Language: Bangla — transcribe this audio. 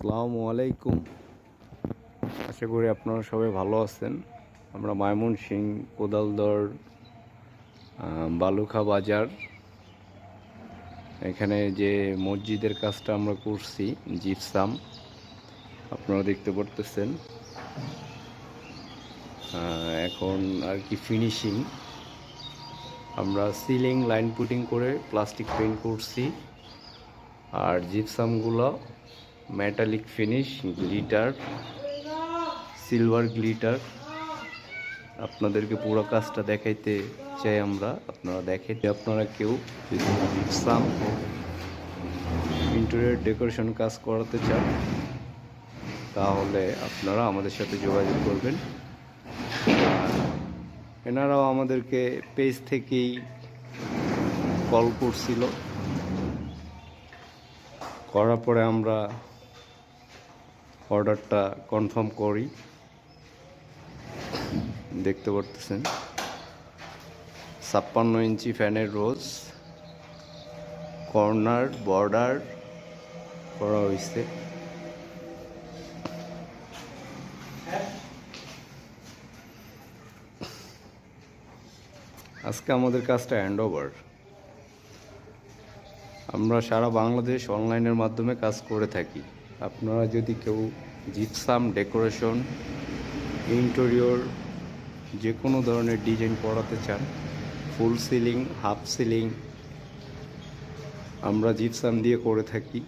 আসসালামু আলাইকুম। আশা করি আপনারা সবাই ভালো আছেন। আমরা মায়মন সিং কোদালদর বালুখা বাজার। এখানে যে মসজিদের কাজটা আমরা করছি, জিপসাম, আপনারা দেখতে পারতেছেন। এখন আর কি ফিনিশিং আমরা সিলিং লাইন পুটিং করে প্লাস্টিক পেন্ট করছি। আর জিপসামগুলো metallic finish glitter silver glitter আপনাদেরকে পুরো কাজটা দেখাইতে চাই আমরা, আপনারা দেখেন আপনারা কেউ জিপসাম ইন্টেরিয়র ডেকোরেশন কাজ করাতে চান, তাহলে আপনারা আমাদের সাথে যোগাযোগ করবেন। এনারাও আমাদেরকে পেজ থেকেই কল করছিল। করার পরে আমরা অর্ডারটা কনফার্ম করি। দেখতে পারতেছেন। ছাপ্পান্ন ইঞ্চি ফ্যানের রোজ। কর্নার, বর্ডার করা হয়েছে আজকে আমাদের কাজটা হ্যান্ড ওভার। আমরা সারা বাংলাদেশ অনলাইনের মাধ্যমে কাজ করে থাকি। আপনারা যদি কেউ জিপসাম ডেকোরেশন, ইন্টেরিয়র যে কোনো ধরনের ডিজাইন করাতে চান, ফুল সিলিং, হাফ সিলিং, আমরা জিপসাম দিয়ে করে থাকি।